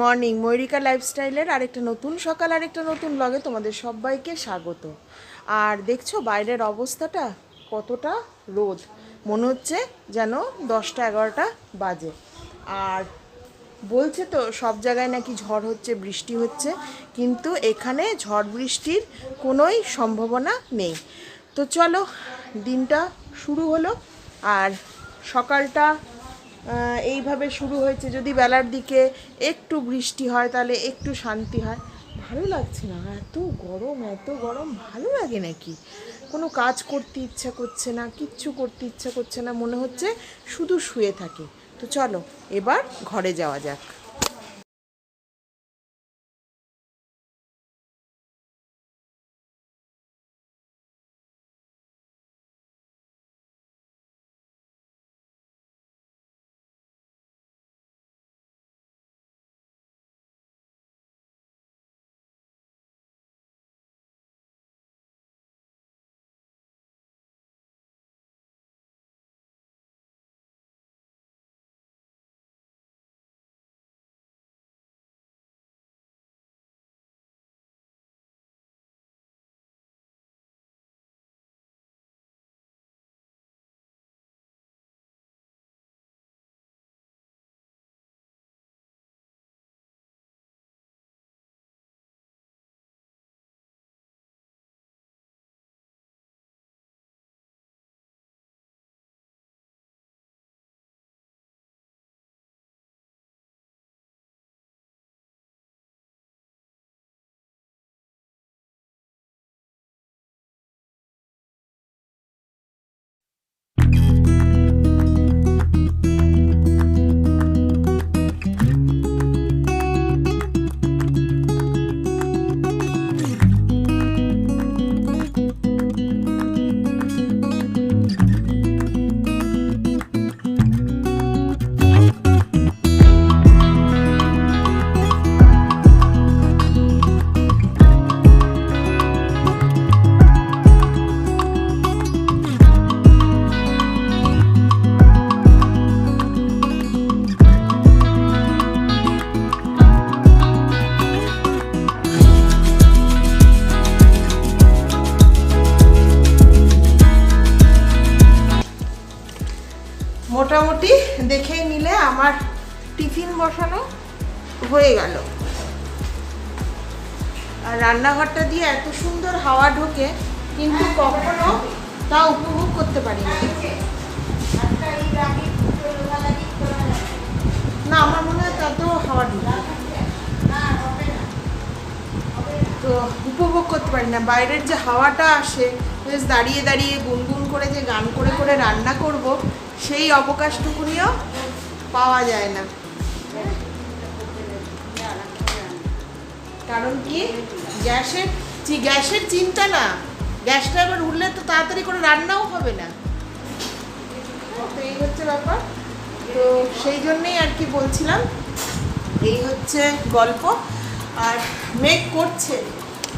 Morning ময়ূরিকা লাইফস্টাইলের আরেকটা নতুন সকাল, আরেকটা নতুন ব্লগে তোমাদের সবাইকে স্বাগত। আর দেখছ বাইরের অবস্থাটা কতটা রোদ। মনে হচ্ছে যেন দশটা এগারোটা বাজে। আর বলছে তো, সব জায়গায় নাকি ঝড় হচ্ছে, বৃষ্টি হচ্ছে, কিন্তু এখানে ঝড় বৃষ্টির কোনোই সম্ভাবনা নেই। তো চলো, দিনটা শুরু হলো। আর সকালটা এইভাবে শুরু হয়েছে। যদি বেলার দিকে একটু বৃষ্টি হয়, তাহলে একটু শান্তি হয়। ভালো লাগছে না। এত গরম এত গরম, ভালো লাগে নাকি? কোনো কাজ করতে ইচ্ছা করছে না, কিচ্ছু করতে ইচ্ছা করছে না। মনে হচ্ছে শুধু শুয়ে থাকে। তো চলো, এবার ঘরে যাওয়া যাক। মোটামুটি দেখেই নিলে আমার টিফিন বসানো হয়ে গেল। আর রান্নাঘরটা দিয়ে এত সুন্দর হাওয়া ঢোকে, কিন্তু কখনো তা উপভোগ করতে পারি না না, আমার মনে হয় তাতেও হাওয়া ঢোকে। তো উপভোগ করতে পারি না। বাইরের যে হাওয়াটা আসে, বেশ দাঁড়িয়ে দাঁড়িয়ে গুনগুন করে যে গান করে করে রান্না করব সেই অবকাশটুকুনিও পাওয়া যায় না। কারণ কি? গ্যাসের গ্যাসের চিন্তা না। গ্যাসটা এবার উঠলে তো তাড়াতাড়ি করে রান্নাও হবে না। তো এই হচ্ছে ব্যাপার। তো সেই জন্যেই আর কি বলছিলাম, এই হচ্ছে গল্প। আর মেঘ করছে,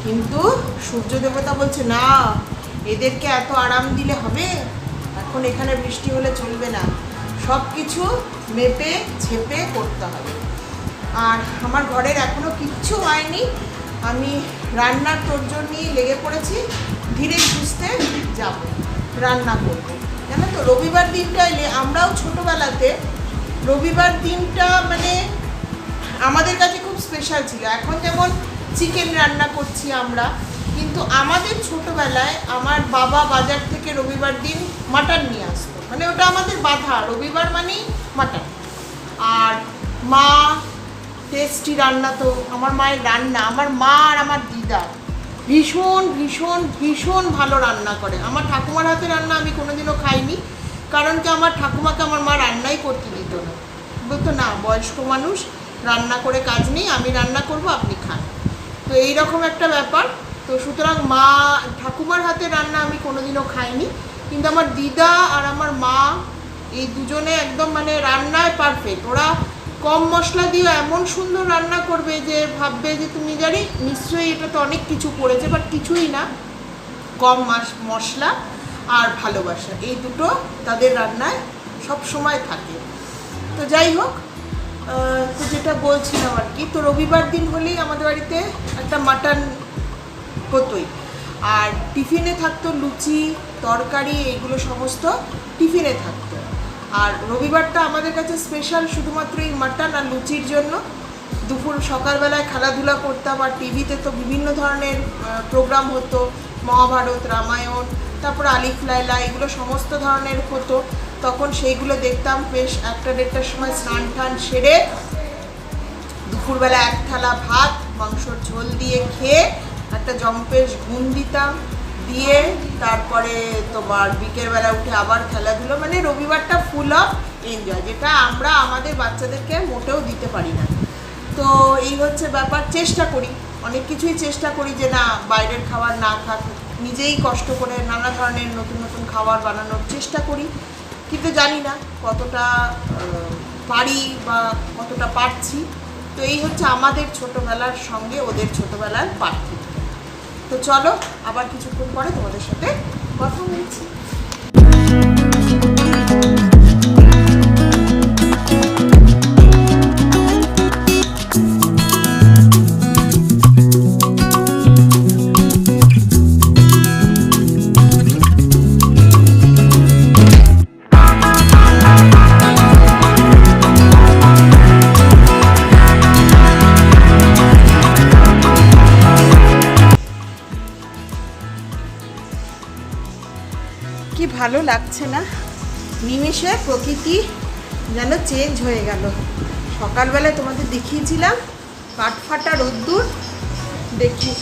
কিন্তু সূর্য দেবতা বলছে, না, এদেরকে এত আরাম দিলে হবে? এখন এখানে বৃষ্টি হলে চলবে না। সব কিছু মেপে ঝেপে করতে হবে। আর আমার ঘরের এখনও কিচ্ছু হয়নি। আমি রান্নার তোরজোর নিয়ে লেগে পড়েছি। ধীরে সুস্থে যাব। রান্না করব। জানো তো, রবিবার দিনটা এলে আমরাও ছোটোবেলাতে রবিবার দিনটা মানে আমাদের কাছে খুব স্পেশাল ছিল। এখন যেমন চিকেন রান্না করছি আমরা কিন্তু আমাদের ছোটবেলায় আমার বাবা বাজার থেকে রবিবার দিন মাটন নিয়ে আসতো। মানে ওটা আমাদের বাধা, রবিবার মানেই মাটন। আর মা টেস্টি রান্না তো আমার মায়ের রান্না, আমার মা আর আমার দিদা ভীষণ ভীষণ ভীষণ ভালো রান্না করে। আমার ঠাকুমার হাতে রান্না আমি কোনোদিনও খাইনি, কারণ কি আমার ঠাকুমাকে আমার মা রান্নাই করতে দিত না। বলতো, না, বয়স্ক মানুষ, রান্না করে কাজ নেই, আমি রান্না করব, আপনি খান। তো এই রকম একটা ব্যাপার। তো সুতরাং মা, ঠাকুমার হাতে রান্না আমি কোনোদিনও খাইনি। কিন্তু আমার দিদা আর আমার মা, এই দুজনে একদম মানে রান্নায় পারফেক্ট ওরা কম মশলা দিয়ে এমন সুন্দর রান্না করবে যে ভাববে যে তুমি জানি, নিশ্চয়ই এটা তো অনেক কিছু পড়েছে বাট কিছুই না। কম মশলা আর ভালোবাসা, এই দুটো তাদের রান্নায় সব সময় থাকে। তো যাই হোক তো যেটা বলছিলাম আর কি, তো রবিবার দিন হলেই আমাদের বাড়িতে একটা মাটন হতোই আর টিফিনে থাকতো লুচি, তরকারি এগুলো সমস্ত টিফিনে থাকতো। আর রবিবারটা আমাদের কাছে স্পেশাল শুধুমাত্র এই মাটন আর লুচির জন্য। দুপুর সকালবেলায় খেলাধুলা করতাম আর টিভিতে তো বিভিন্ন ধরনের প্রোগ্রাম হতো। মহাভারত, রামায়ণ, তারপর আলিফ লাইলা এগুলো সমস্ত ধরনের হতো। তখন সেইগুলো দেখতাম, বেশ একটা দেড়টার সময় স্নান টান সেরে দুপুরবেলা এক থালা ভাত, মাংসর ঝোল দিয়ে খেয়ে একটা জম্পেশ ঘুম দিতাম, দিয়ে তারপরে তোমার বিকেলবেলা উঠে আবার খেলাধুলো মানে রবিবারটা ফুল অফ এনজয় যেটা আমরা আমাদের বাচ্চাদেরকে মোটেও দিতে পারি না। তো এই হচ্ছে ব্যাপার, চেষ্টা করি, অনেক কিছুই চেষ্টা করি যে না, বাইরের খাবার না খাক, নিজেই কষ্ট করে নানা ধরনের নতুন নতুন খাবার বানানোর চেষ্টা করি, কিন্তু জানি না কতটা পারি বা কতটা পারছি। তো এই হচ্ছে আমাদের ছোটোবেলার সঙ্গে ওদের ছোটোবেলার পার্থক্য। তো চলো আবার কিছুক্ষণ পরে তোমাদের সাথে কথা বলছি কি ভালো লাগছে না? নিমেষে প্রকৃতি যেন চেঞ্জ হয়ে গেল। সকালবেলায় তোমাদের দেখিয়েছিলাম কাঠফাটা রোদ্দুর। দেখি।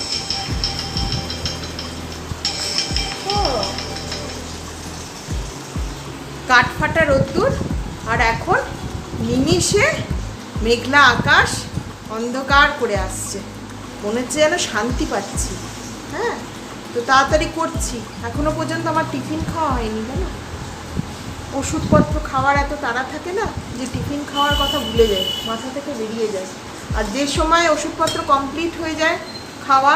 কাঠফাটা রোদ্দুর, আর এখন নিমিষে মেঘলা আকাশ অন্ধকার করে আসছে। মনে হচ্ছে যেন শান্তি পাচ্ছি। হ্যাঁ? তো তাড়াতাড়ি করছি। এখনও পর্যন্ত আমার টিফিন খাওয়া হয়নি, জানো? ওষুধপত্র খাওয়ার এত তাড়া থাকে না যে টিফিন খাওয়ার কথা ভুলে যায় মাথা থেকে বেরিয়ে যায় আর যে সময় ওষুধপত্র কমপ্লিট হয়ে যায় খাওয়া,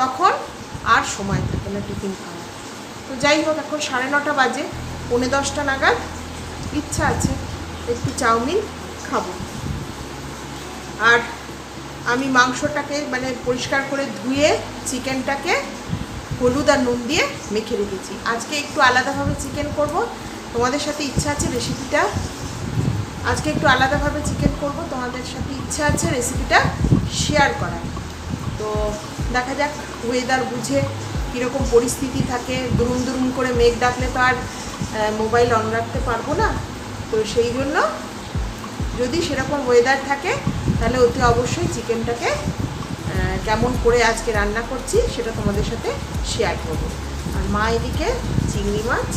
তখন আর সময় থাকে না টিফিন খাওয়া তো যাই হোক, এখন সাড়ে নটা বাজে, পৌনে দশটা নাগাদ ইচ্ছা আছে একটু চাউমিন খাব। আর আমি মাংসটাকে মানে পরিষ্কার করে ধুয়ে, চিকেনটাকে হলুদ আর নুন দিয়ে মেখে রেখেছি। আজকে একটু আলাদাভাবে চিকেন করব। তোমাদের সাথে ইচ্ছা আছে রেসিপিটা? আজকে একটু আলাদাভাবে চিকেন করব। তোমাদের সাথে ইচ্ছা আছে রেসিপিটা শেয়ার করার। তো দেখা যাক ওয়েদার বুঝে কীরকম পরিস্থিতি থাকে। দুরুম দুরুম করে মেঘ ডাকলে তো আর মোবাইল অন রাখতে পারব না। তো সেই জন্য যদি সেরকম ওয়েদার থাকে, তাহলে অতি অবশ্যই চিকেনটাকে কেমন করে আজকে রান্না করছি সেটা তোমাদের সাথে শেয়ার করব। আর মা এদিকে চিংড়ি মাছ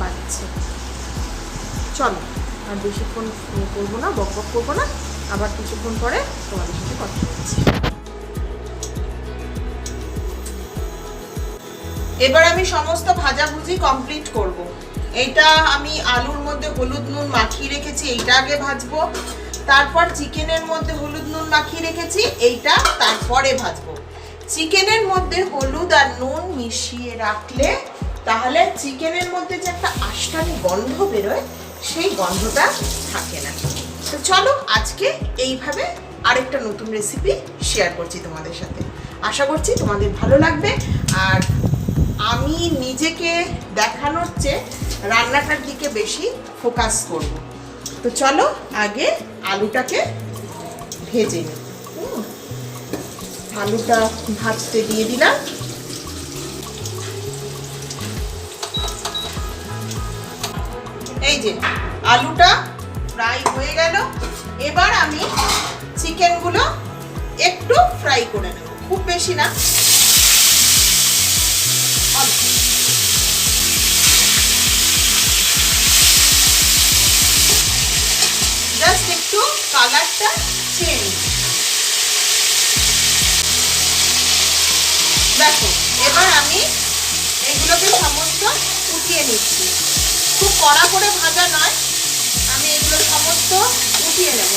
বাচ্ছে চলো, আর বেশিক্ষণ করব না, বক বক করব না, আবার কিছুক্ষণ পরে তোমাদের সাথে কথা বলছি। এবার আমি সমস্ত ভাজাভুজি কমপ্লিট করব। এইটা আমি আলুর মধ্যে হলুদ নুন মাখিয়ে রেখেছি, এইটা আগে ভাজবো। তারপর চিকেনের মধ্যে হলুদ নুন মাখিয়ে রেখেছি, এইটা তারপরে ভাজবো। চিকেনের মধ্যে হলুদ আর নুন মিশিয়ে রাখলে তাহলে চিকেনের মধ্যে যে একটা আষ্টানি গন্ধ বেরোয়, সেই গন্ধটা থাকে না। তো চলো আজকে এইভাবে আরেকটা নতুন রেসিপি শেয়ার করছি তোমাদের সাথে। আশা করছি তোমাদের ভালো লাগবে। আর আমি নিজেকে দেখানোর চেয়ে রান্নাটার দিকে বেশি ফোকাস করব। তো চলো আগে আলুটাকে ভেজে নিই। আলুটা ভাজতে দিয়ে দিলাম। এই যে, আলুটা ফ্রাই হয়ে গেল। এবার আমি চিকেনগুলো একটু ফ্রাই করে নেব। খুব বেশি না। একটু কালারটা চেঞ্জ দেখো, এবার আমি এগুলোকে সমস্ত উঠিয়ে নিচ্ছি। খুব কড়া করে ভাজা নয়, আমি এগুলো সমস্ত উঠিয়ে নেব।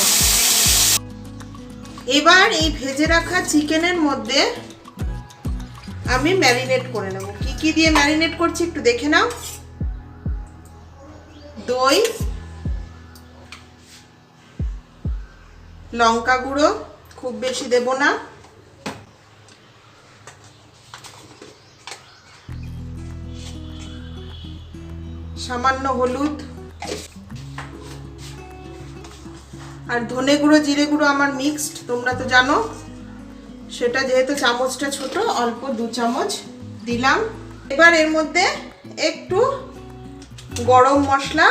এবার এই ভেজে রাখা চিকেনের মধ্যে আমি ম্যারিনেট করে নেব। কি কি দিয়ে ম্যারিনেট করছি একটু দেখে নাও। দই লঙ্কা গুঁড়ো, খুব বেশি দেব না। সামান্য হলুদ। আর ধনে গুঁড়ো, জিরে গুঁড়ো আমার মিক্সড তোমরা তো জানো। সেটা যেহেতু চামচটা ছোট, অল্প দু চামচ দিলাম। এবার এর মধ্যে একটু গরম মশলা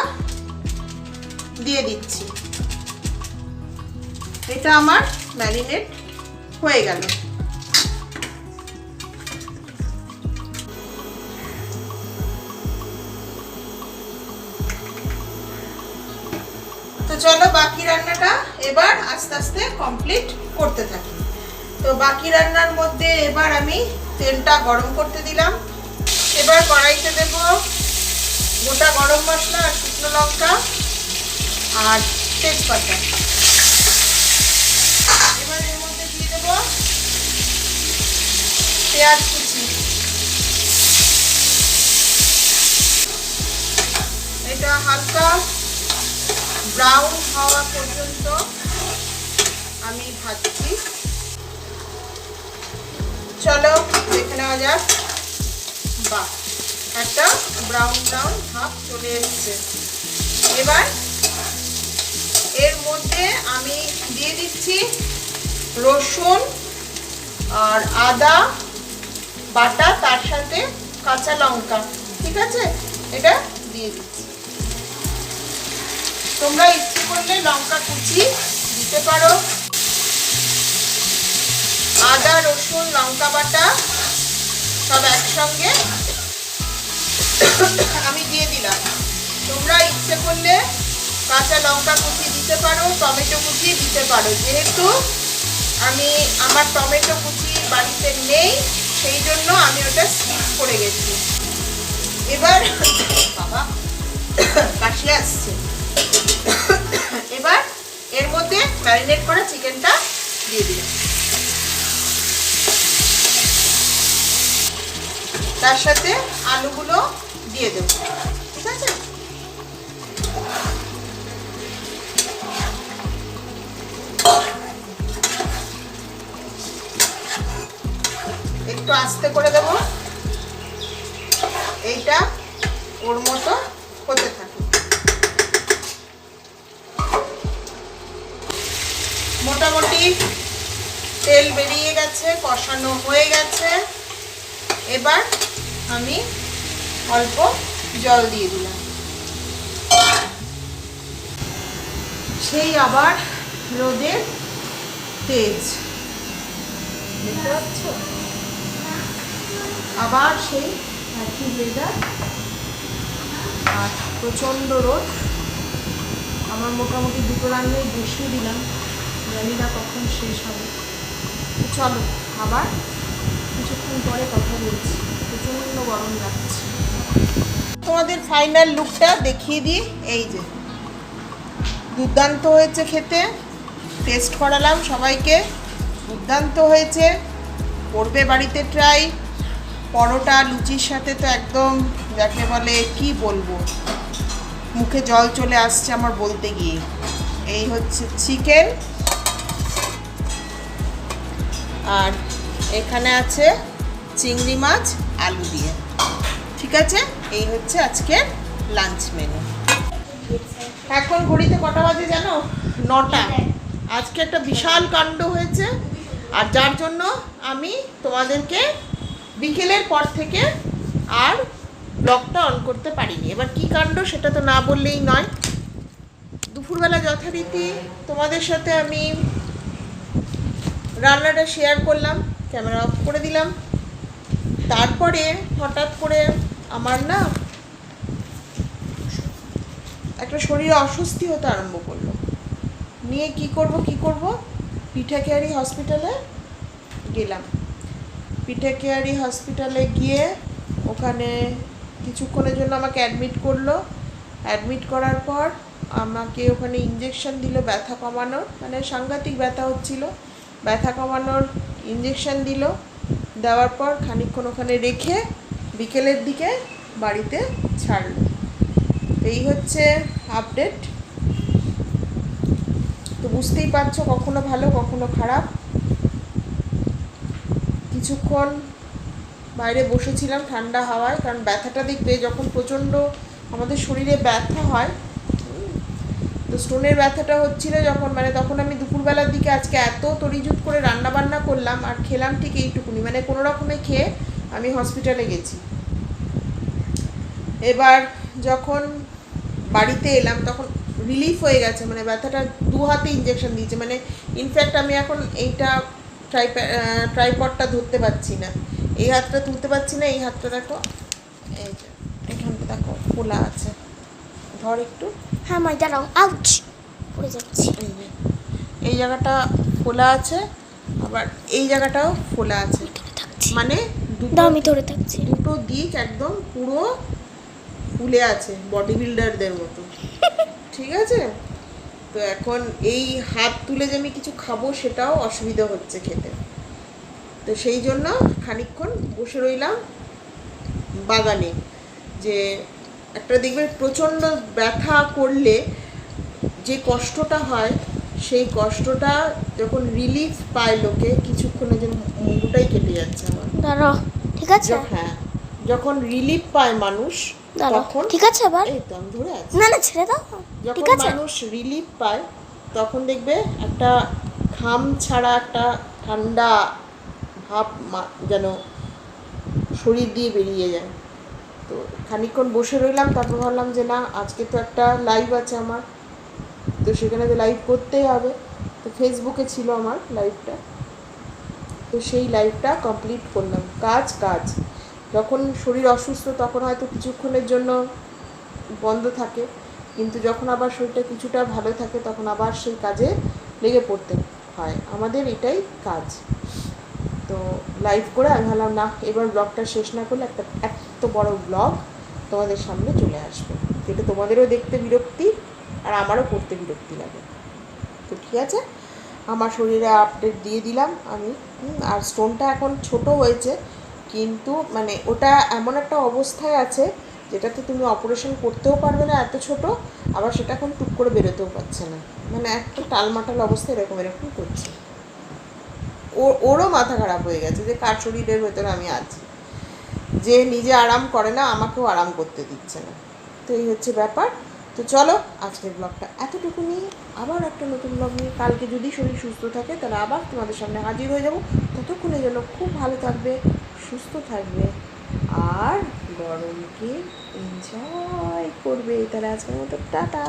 দিয়ে দিচ্ছি। এটা আমার ম্যারিনেট হয়ে গেল। তো চলো বাকি রান্নাটা এবার আস্তে আস্তে কমপ্লিট করতে থাকি। তো বাকি রান্নার মধ্যে এবার আমি তেলটা গরম করতে দিলাম। এবার কড়াইতে দেব গোটা গরম মশলা আর শুকনো লঙ্কা আর তেজপাতা। দেব। পেঁয়াজ কুচি। এটা হালকা ব্রাউন হওয়া পর্যন্ত আমি ভাজছি। চলো, দেখে নেওয়া যাক। বাহ, একটা ব্রাউন ব্রাউন ভাব চলে এসছে। এবার এর মধ্যে আমি দিয়ে দিচ্ছি রসুন আর আদা, বাটা, তার সাথে কাঁচা লঙ্কা, ঠিক আছে? এটা দিয়ে দিচ্ছি। তোমরা ইচ্ছে করলে লঙ্কা কুচি দিতে পারো। আদা, রসুন, লঙ্কা, বাটা সব একসঙ্গে আমি দিয়ে দিলাম। তোমরা ইচ্ছে করলে কাঁচা লঙ্কা কুচি দিতে পারো, টমেটো কুচি দিতে পারো। যেহেতু আমি আমার টমেটো কুচি বাড়িতে নেই, সেই জন্য আমি ওটা স্কিপ করে গেছি। এবার বাবা, কাশি আসছে। এবার এর মধ্যে ম্যারিনেট করা চিকেনটা দিয়ে দিলাম। তার সাথে আলুগুলো দিয়ে দেবো। ঠিক আছে? একটু আস্তে করে দেবো। এইটা ওর মতো হতে থাকে মোটামুটি তেল বেরিয়ে গেছে, কষানো হয়ে গেছে। এবার আমি অল্প জল দিয়ে দিলাম। সেই আবার রোদের তেজ। দেখতে পাচ্ছ? আবার সেই একই ওয়েদার আর প্রচণ্ড রোদ। আমার মোটামুটি দুটো রান্নাই বসিয়ে দিলাম। জানি না কখন শেষ হবে। চলো, আবার কিছুক্ষণ পরে কথা বলছি। প্রচণ্ড গরম লাগছে। তোমাদের ফাইনাল লুকটা দেখিয়ে দিই। এই যে, দুর্দান্ত হয়েছে খেতে। টেস্ট করালাম সবাইকে। দুর্দান্ত হয়েছে। করবে বাড়িতে ট্রাই পরোটা লুচির সাথে তো একদম যাকে বলে, কি বলব? মুখে জল চলে আসছে আমার বলতে গিয়ে। এই হচ্ছে চিকেন আর এখানে আছে চিংড়ি মাছ, আলু দিয়ে। ঠিক আছে? এই হচ্ছে আজকের লাঞ্চ মেনু এখন ঘড়িতে কটা বাজে জানো? নটা। আজকে একটা বিশাল কাণ্ড হয়েছে। আর যার জন্য আমি তোমাদেরকে বিকেলের পর থেকে আর ব্লগটা অন করতে পারিনি। এবার কি কাণ্ড সেটা তো না বললেই নয়। দুপুরবেলা যথারীতি তোমাদের সাথে আমি রান্নাটা শেয়ার করলাম ক্যামেরা অফ করে দিলাম। তারপরে হঠাৎ করে আমার না একটা শরীরে অস্বস্তি হতে আরম্ভ করল। নিয়ে কি করব কি করব? পিঠা কেয়ারি হসপিটালে গেলাম। পিঠা কেয়ারি হসপিটালে গিয়ে ওখানে কিছুক্ষণের জন্য আমাকে অ্যাডমিট করল। অ্যাডমিট করার পর আমাকে ওখানে ইঞ্জেকশন দিল ব্যথা কমানোর। মানে সাংঘাতিক ব্যথা হচ্ছিল। ব্যথা কমানোর ইঞ্জেকশন দিল। দেওয়ার পর খানিকক্ষণ ওখানে রেখে বিকেলের দিকে বাড়িতে ছাড়লো। এই হচ্ছে আপডেট তো বুঝতেই পারছ কখনো ভালো, কখনো খারাপ। কিছুক্ষণ বাইরে বসেছিলাম ঠান্ডা হাওয়ায়, কারণ ব্যথাটা দেখবে যখন প্রচণ্ড আমাদের শরীরে ব্যথা হয়, তো স্টোনের ব্যথাটা হচ্ছিল যখন মানে তখন আমি দুপুরবেলার দিকে আজকে এত তড়িজুত করে রান্না বান্না করলাম আর খেলাম ঠিক এইটুকুনি মানে কোনো রকমে খেয়ে আমি হসপিটালে গেছি। এবার যখন বাড়িতে এলাম তখন রিলিফ হয়ে গেছে মানে ব্যথাটা দু হাতে ইঞ্জেকশন দিয়েছে মানে ইনফ্যাক্ট আমি এখন এইটা ট্রাইপ্যা ট্রাইপডটা ধরতে পারছি না। এই হাতটা তুলতে পারছি না এই হাতটা দেখো। এই যে এখানটা দেখো খোলা আছে। ধর একটু। হ্যাঁ মাই দাঁড়াও আউচ! পড়ে যাচ্ছি। এই যে এই জায়গাটা খোলা আছে আবার এই জায়গাটাও খোলা আছে। মানে দুটো আমি ধরে থাকছি। দুটো দিক একদম পুরো ফুলে আছে বডি বিল্ডারদের মতো। ঠিক আছে? তো এখন এই হাত তুলে যে আমি কিছু খাব সেটাও অসুবিধা হচ্ছে খেতে। তো সেই জন্য খানিকক্ষণ বসে রইলাম বাগানে যে একটা দেখবেন প্রচণ্ড ব্যথা করলে যে কষ্টটা হয় সেই কষ্টটা যখন রিলিফ পায় লোকে কিছুক্ষণের জন্য মুন্ডুটাই কেটে যাচ্ছে আমার। ঠিক আছে? হ্যাঁ যখন রিলিফ পায় মানুষ তখন ঠিক আছে আবার? না না ছেড়ে দাও ঠিক আছে। মানুষ রিলিফ পায় তখন দেখবে একটা ঘাম ছাড়া একটা ঠান্ডা ভাব যেন শরীর দিয়ে বেরিয়ে যায়। তো খানিকক্ষণ বসে রইলাম তারপর ভাবলাম যে না আজকে তো একটা লাইভ আছে আমার। তো সেখানে তো লাইভ করতেই হবে। তো ফেসবুকে ছিল আমার লাইভটা তো সেই লাইভটা কমপ্লিট করলাম। কাজ কাজ। যখন শরীর অসুস্থ, তখন হয়তো কিছুক্ষণের জন্য বন্ধ থাকে। কিন্তু যখন আবার শরীরটা কিছুটা ভালো থাকে, তখন আবার সেই কাজে লেগে পড়তে হয়। আমাদের এটাই কাজ। তো লাইভ করে আমি ভাবলাম, না, এবার ব্লগটা শেষ না করলে একটা, এত বড় ব্লগ তোমাদের সামনে চলে আসবে। যেটা তোমাদেরও দেখতে বিরক্তি আর আমারও করতে বিরক্তি লাগে। তো ঠিক আছে, আমার শরীরে আপডেট দিয়ে দিলাম আমি। আর স্টোনটা এখন ছোট হয়েছে। কিন্তু মানে ওটা এমন একটা অবস্থায় আছে যেটাতে তুমি অপারেশন করতেও পারবে না এত ছোট, আবার সেটা এখন টুক করে বেরোতেও পারছে না। মানে একটা টালমাটাল অবস্থা এরকম এরকম করছে। ওর ওরও মাথা খারাপ হয়ে গেছে যে কার শরীরের ভেতরে আমি আছি। যে নিজে আরাম করে না, আমাকেও আরাম করতে দিচ্ছে না। তো এই হচ্ছে ব্যাপার। তো চলো, আজকের ব্লগটা এতটুকু নিয়ে আবার একটা নতুন ব্লগ নিয়ে। কালকে যদি শরীর সুস্থ থাকে, তাহলে আবার তোমাদের সামনে হাজির হয়ে যাব। ততক্ষণের জন্য খুব ভালো থাকবে। সুস্থ থাকবে। আর গরমকে এনজয় করবে। তাহলে আজকের মতো টাটা।